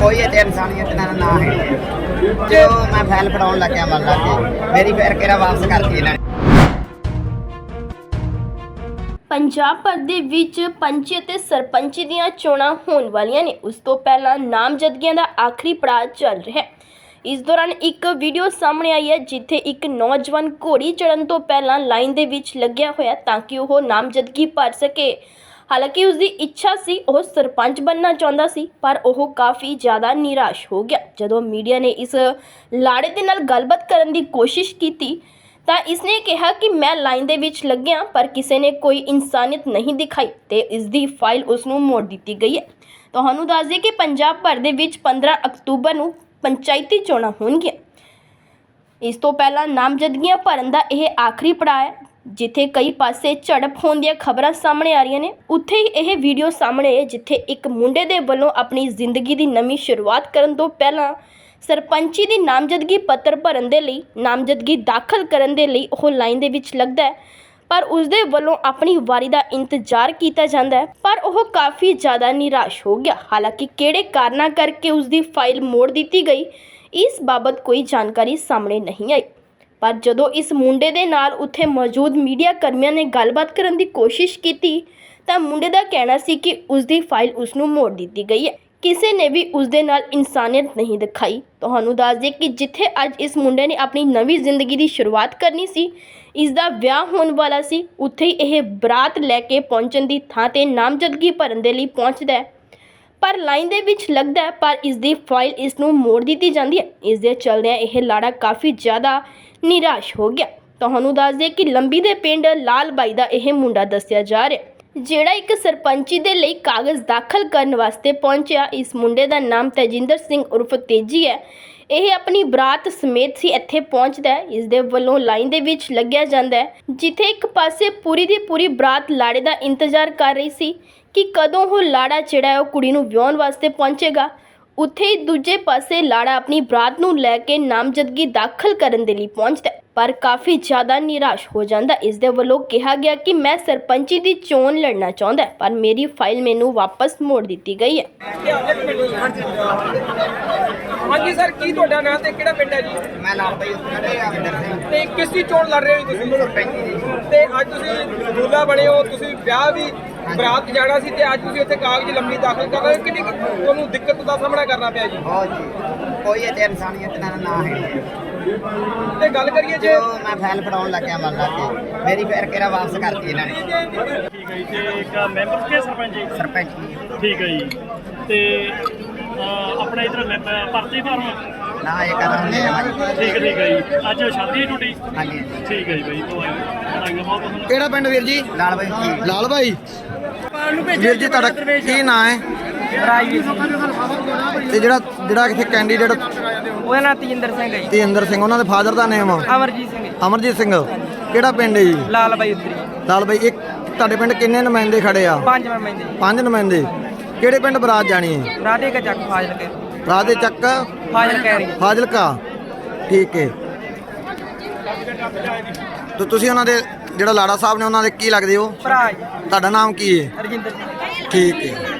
ਕੋਈ ਇਹਦੇ ਇਨਸਾਨੀਅਤ ਦਾ ਨਾ ਹੈ ਜਦੋਂ ਮੈਂ ਫਾਈਲ ਫੜਾਉਣ ਲੱਗਿਆ ਮਨ ਲਾ ਕੇ ਮੇਰੀ ਫੇਰ ਕਿਹੜਾ ਵਾਪਸ ਕਰਤੀ ਇਹਨਾਂ ਨੇ? ਪੰਜਾਬ ਭਰ ਦੇ ਵਿੱਚ ਪੰਚੀ ਅਤੇ ਸਰਪੰਚੀ ਦੀਆਂ ਚੋਣਾਂ ਹੋਣ ਵਾਲੀਆਂ ਨੇ। ਉਸ ਤੋਂ ਪਹਿਲਾਂ ਨਾਮਜ਼ਦਗੀਆਂ ਦਾ ਆਖਰੀ ਪੜਾਅ ਚੱਲ ਰਿਹਾ ਹੈ। ਇਸ ਦੌਰਾਨ ਇੱਕ ਵੀਡੀਓ ਸਾਹਮਣੇ ਆਈ ਹੈ, ਜਿੱਥੇ ਇੱਕ ਨੌਜਵਾਨ ਘੋੜੀ ਚੜਨ ਤੋਂ ਪਹਿਲਾਂ ਲਾਈਨ ਦੇ ਵਿੱਚ ਲੱਗਿਆ ਹੋਇਆ ਤਾਂ ਕਿ ਉਹ ਨਾਮਜ਼ਦਗੀ ਭਰ ਸਕੇ। ਹਾਲਾਂਕਿ ਉਸ ਦੀ ਇੱਛਾ ਸੀ, ਉਹ ਸਰਪੰਚ ਬਣਨਾ ਚਾਹੁੰਦਾ ਸੀ, ਪਰ ਉਹ ਕਾਫੀ ਜ਼ਿਆਦਾ ਨਿਰਾਸ਼ ਹੋ ਗਿਆ। ਜਦੋਂ ਮੀਡੀਆ ਨੇ ਇਸ ਲਾੜੇ ਦੇ ਨਾਲ ਗੱਲਬਾਤ ਕਰਨ ਦੀ ਕੋਸ਼ਿਸ਼ ਕੀਤੀ, ਤਾਂ ਇਸਨੇ ਕਿਹਾ ਕਿ ਮੈਂ ਲਾਈਨ ਦੇ ਵਿੱਚ ਲੱਗਿਆ, ਪਰ ਕਿਸੇ ਨੇ ਕੋਈ ਇਨਸਾਨੀਅਤ ਨਹੀਂ ਦਿਖਾਈ ਤੇ ਇਸ ਦੀ ਫਾਈਲ ਉਸ ਨੂੰ ਮੋੜ ਦਿੱਤੀ ਗਈ ਹੈ। ਤੁਹਾਨੂੰ ਦੱਸ ਦਈਏ ਕਿ ਪੰਜਾਬ ਭਰ ਦੇ ਵਿੱਚ 15 ਅਕਤੂਬਰ ਨੂੰ ਪੰਚਾਇਤੀ ਚੋਣਾਂ ਹੋਣਗੀਆਂ। ਇਸ ਤੋਂ ਪਹਿਲਾਂ ਨਾਮਜ਼ਦਗੀਆਂ ਭਰਨ ਦਾ ਇਹ ਆਖਰੀ ਪੜਾਅ ਹੈ। ਜਿੱਥੇ ਕਈ ਪਾਸੇ ਝੜਪ ਹੋਣ ਦੀਆਂ ਖਬਰਾਂ ਸਾਹਮਣੇ ਆ ਰਹੀਆਂ ਨੇ, ਉੱਥੇ ਹੀ ਇਹ ਵੀਡੀਓ ਸਾਹਮਣੇ ਹੈ, ਜਿੱਥੇ ਇੱਕ ਮੁੰਡੇ ਦੇ ਵੱਲੋਂ ਆਪਣੀ ਜ਼ਿੰਦਗੀ ਦੀ ਨਵੀਂ ਸ਼ੁਰੂਆਤ ਕਰਨ ਤੋਂ ਪਹਿਲਾਂ ਸਰਪੰਚੀ ਦੀ ਨਾਮਜ਼ਦਗੀ ਪੱਤਰ ਭਰਨ ਦੇ ਲਈ, ਨਾਮਜ਼ਦਗੀ ਦਾਖਲ ਕਰਨ ਦੇ ਲਈ ਉਹ ਲਾਈਨ ਦੇ ਵਿੱਚ ਲੱਗਦਾ ਹੈ, ਪਰ ਉਸ ਦੇ ਵੱਲੋਂ ਆਪਣੀ ਵਾਰੀ ਦਾ ਇੰਤਜ਼ਾਰ ਕੀਤਾ ਜਾਂਦਾ ਹੈ, ਪਰ ਉਹ ਕਾਫੀ ਜ਼ਿਆਦਾ ਨਿਰਾਸ਼ ਹੋ ਗਿਆ। ਹਾਲਾਂਕਿ ਕਿਹੜੇ ਕਾਰਨਾਂ ਕਰਕੇ ਉਸ ਦੀ ਫਾਈਲ ਮੋੜ ਦਿੱਤੀ ਗਈ, ਇਸ ਬਾਬਤ ਕੋਈ ਜਾਣਕਾਰੀ ਸਾਹਮਣੇ ਨਹੀਂ ਆਈ। ਪਰ ਜਦੋਂ ਇਸ ਮੁੰਡੇ ਦੇ ਨਾਲ ਉੱਥੇ ਮੌਜੂਦ ਮੀਡੀਆ ਕਰਮੀਆਂ ਨੇ ਗੱਲਬਾਤ ਕਰਨ ਦੀ ਕੋਸ਼ਿਸ਼ ਕੀਤੀ, ਤਾਂ ਮੁੰਡੇ ਦਾ ਕਹਿਣਾ ਸੀ ਕਿ ਉਸ ਦੀ ਫਾਈਲ ਉਸ ਨੂੰ ਮੋੜ ਦਿੱਤੀ ਗਈ ਹੈ। ਕਿਸੇ ਨੇ ਵੀ ਉਸ ਦੇ ਨਾਲ ਇਨਸਾਨੀਅਤ ਨਹੀਂ ਦਿਖਾਈ। ਤੁਹਾਨੂੰ ਦੱਸ ਦੇ ਕਿ ਜਿੱਥੇ ਅੱਜ ਇਸ ਮੁੰਡੇ ਨੇ ਆਪਣੀ ਨਵੀਂ ਜ਼ਿੰਦਗੀ ਦੀ ਸ਼ੁਰੂਆਤ ਕਰਨੀ ਸੀ ਇਸ ਦਾ ਵਿਆਹ ਹੋਣ ਵਾਲਾ ਸੀ, ਉੱਥੇ ਹੀ ਇਹ ਬਰਾਤ ਲੈ ਕੇ ਪਹੁੰਚਣ ਦੀ ਥਾਂ ਤੇ ਨਾਮਜ਼ਦਗੀ ਭਰਨ ਦੇ ਲਈ ਪਹੁੰਚਦਾ ਹੈ। ਪਰ ਲਾਈਨ ਦੇ ਵਿੱਚ ਲੱਗਦਾ ਹੈ, ਪਰ ਇਸ ਦੀ ਫਾਈਲ ਇਸ ਨੂੰ ਮੋੜ ਦਿੱਤੀ ਜਾਂਦੀ ਹੈ। ਇਸ ਦੇ ਚਲਦਿਆਂ ਇਹ ਲਾੜਾ ਕਾਫੀ ਜ਼ਿਆਦਾ ਨਿਰਾਸ਼ ਹੋ ਗਿਆ। ਤੁਹਾਨੂੰ ਦੱਸ ਦੇ ਕਿ ਲੰਬੀ ਦੇ ਪਿੰਡ ਲਾਲ ਬਾਈ ਦਾ ਇਹ ਮੁੰਡਾ ਦੱਸਿਆ ਜਾ ਰਿਹਾ ਜਿਹੜਾ ਇੱਕ ਸਰਪੰਚੀ ਦੇ ਲਈ ਕਾਗਜ਼ ਦਾਖਲ ਕਰਨ ਵਾਸਤੇ ਪਹੁੰਚਿਆ। ਇਸ ਮੁੰਡੇ ਦਾ ਨਾਮ ਤੇਜਿੰਦਰ ਸਿੰਘ ਉਰਫ ਤੇਜੀ ਹੈ। ਇਹ ਆਪਣੀ ਬਰਾਤ ਸਮੇਤ ਸੀ ਇੱਥੇ ਪਹੁੰਚਦਾ ਹੈ, ਇਸ ਦੇ ਵੱਲੋਂ ਲਾਈਨ ਦੇ ਵਿੱਚ ਲੱਗਿਆ ਜਾਂਦਾ ਹੈ, ਜਿੱਥੇ ਇੱਕ ਪਾਸੇ ਪੂਰੀ ਦੀ ਪੂਰੀ ਬਰਾਤ ਲਾੜੇ ਦਾ ਇੰਤਜ਼ਾਰ ਕਰ ਰਹੀ ਸੀ ਕਿ ਕਦੋਂ ਉਹ ਲਾੜਾ ਜਿਹੜਾ ਹੈ ਉਹ ਕੁੜੀ ਨੂੰ ਵਿਆਹਣ ਵਾਸਤੇ ਪਹੁੰਚੇਗਾ ਉੱਥੇ ਹੀ ਦੂਜੇ ਪਾਸੇ ਲਾੜਾ ਆਪਣੀ ਬਰਾਤ ਨੂੰ ਲੈ ਕੇ ਨਾਮਜ਼ਦਗੀ ਦਾਖਲ ਕਰਨ ਦੇ ਲਈ ਪਹੁੰਚਦਾ ਪਰ ਕਾਫੀ ਜ਼ਿਆਦਾ ਨਿਰਾਸ਼ ਹੋ ਜਾਂਦਾ ਹੈ। ਇਸ ਦੇ ਵੱਲੋਂ ਕਿਹਾ ਗਿਆ ਕਿ ਮੈਂ ਸਰਪੰਚੀ ਦੀ ਚੋਣ ਲੜਨਾ ਚਾਹੁੰਦਾ ਪਰ ਮੇਰੀ ਫਾਈਲ ਮੈਨੂੰ ਵਾਪਸ ਮੋੜ ਦਿੱਤੀ ਗਈ ਹੈ ਹਾਂਜੀ ਸਰ ਕੀ ਤੁਹਾਡਾ ਨਾਮ ਤੇ ਕਿਹੜਾ ਪਿੰਡ ਹੈ ਜੀ? ਮੈਂ ਨਾਲ ਪਈ ਖੜੇ ਆ ਵਿੰਦਰ ਸਿੰਘ। ਤੇ ਕਿਸ ਦੀ ਚੋਣ ਲੜ ਰਹੇ ਹੋ ਜੀ। ਤੁਸੀਂ ਤੇ ਅੱਜ ਤੁਸੀਂ ਦੂਲਾ ਬਣੇ ਹੋ ਤੁਸੀਂ ਵਿਆਹ ਵੀ ਬਰਾਤ ਜਾਣਾ ਸੀ ਤੇ ਅੱਜ ਤੁਸੀਂ ਇੱਥੇ ਕਾਗਜ਼ ਲੰਮੀ ਦਾਖਲ ਕਰ ਰਹੇ ਹੋ। ਕਿੰਨੀ ਕੁ ਤੁਹਾਨੂੰ ਦਿੱਕਤ ਦਾ ਸਾਹਮਣਾ ਕਰਨਾ ਪਿਆ ਜੀ? ਬਹੁਤ ਜੀ। ਕੋਈ ਇਹਦੇ ਇਨਸਾਨੀਅਤ ਦਾ ਨਾ ਹੈ। ਤੇ ਗੱਲ ਕਰੀਏ ਜੇ ਮੈਂ ਫਾਈਲ ਫੜਾਉਣ ਲੱਗਿਆ ਮਨ ਲਾ ਕੇ ਮੇਰੀ ਫੇਰ ਕਿਹੜਾ ਵਾਪਸ ਕਰਤੀ ਇਹਨਾਂ ਨੇ? ਠੀਕ ਹੈ ਜੀ। ਤੇ ਇੱਕ ਮੈਂਬਰ ਕੇ ਸਰਪੰਚ ਜੀ? ਸਰਪੰਚੀ ਠੀਕ ਹੈ ਜੀ। ਤੇ ਆਪਣਾ ਇਧਰ ਭਰਤੀ ਫਾਰਮ ਨਾ ਇਹ ਕਦਮ ਆਵਾਂ ਠੀਕ ਠੀਕ ਹੈ ਜੀ। ਅੱਜ ਸ਼ਾਦੀ ਤੁਹਾਡੀ? ਹਾਂਜੀ ਠੀਕ ਹੈ ਜੀ ਬਾਈ ਤੋਂ ਬਣਾਈਆਂ ਬਹੁਤ ਤੁਹਾਨੂੰ। ਕਿਹੜਾ ਪਿੰਡ ਵੀਰ ਜੀ? ਲਾਲ ਬਾਈ ਜੀ। ਲਾਲ ਭਾਈ ਵੀਰ ਜੀ ਤੁਹਾਡਾ ਕੀ ਨਾਂ ਹੈ? ਤੇ ਜਿਹੜਾ ਜਿਹੜਾ ਇੱਥੇ ਕੈਂਡੀਡੇਟ ਉਹਦਾ ਨਾਂ ਤੇਜਿੰਦਰ ਸਿੰਘ ਹੈ ਜੀ। ਤੇਜਿੰਦਰ ਸਿੰਘ ਉਹਨਾਂ ਦੇ ਫਾਦਰ ਦਾ ਨੇਮ ਅਮਰਜੀਤ ਸਿੰਘ ਜੀ। ਅਮਰਜੀਤ ਸਿੰਘ। ਕਿਹੜਾ ਪਿੰਡ ਹੈ ਜੀ? ਲਾਲ ਬਾਈ ਉਤਰੀ। ਲਾਲ ਭਾਈ ਇੱਕ ਤੁਹਾਡੇ ਪਿੰਡ ਕਿੰਨੇ ਨੁਮਾਇੰਦੇ ਖੜੇ ਆ? ਪੰਜ ਮੈਂਬਰ ਜੀ ਪੰਜ ਨੁਮਾਇੰਦੇ। ਕਿਹੜੇ ਪਿੰਡ ਬਰਾਤ ਜਾਣੀ ਹੈ? ਰਾਧੇ ਕਾ ਚੱਕ ਫਾਜ਼ਲ ਕੇ ਦੇ ਚੱਕ ਫਾਜ਼ਲ ਕਹਿ ਰਹੀ ਫਾਜ਼ਿਲਕਾ। ਠੀਕ ਹੈ। ਤੇ ਤੁਸੀਂ ਉਹਨਾਂ ਦੇ ਜਿਹੜਾ ਲਾੜਾ ਸਾਹਿਬ ਨੇ ਉਹਨਾਂ ਦੇ ਕੀ ਲੱਗਦੇ ਹੋ? ਭਰਾ ਜੀ। ਤੁਹਾਡਾ ਨਾਮ ਕੀ ਹੈ? ਰਜਿੰਦਰ ਠੀਕ ਹੈ।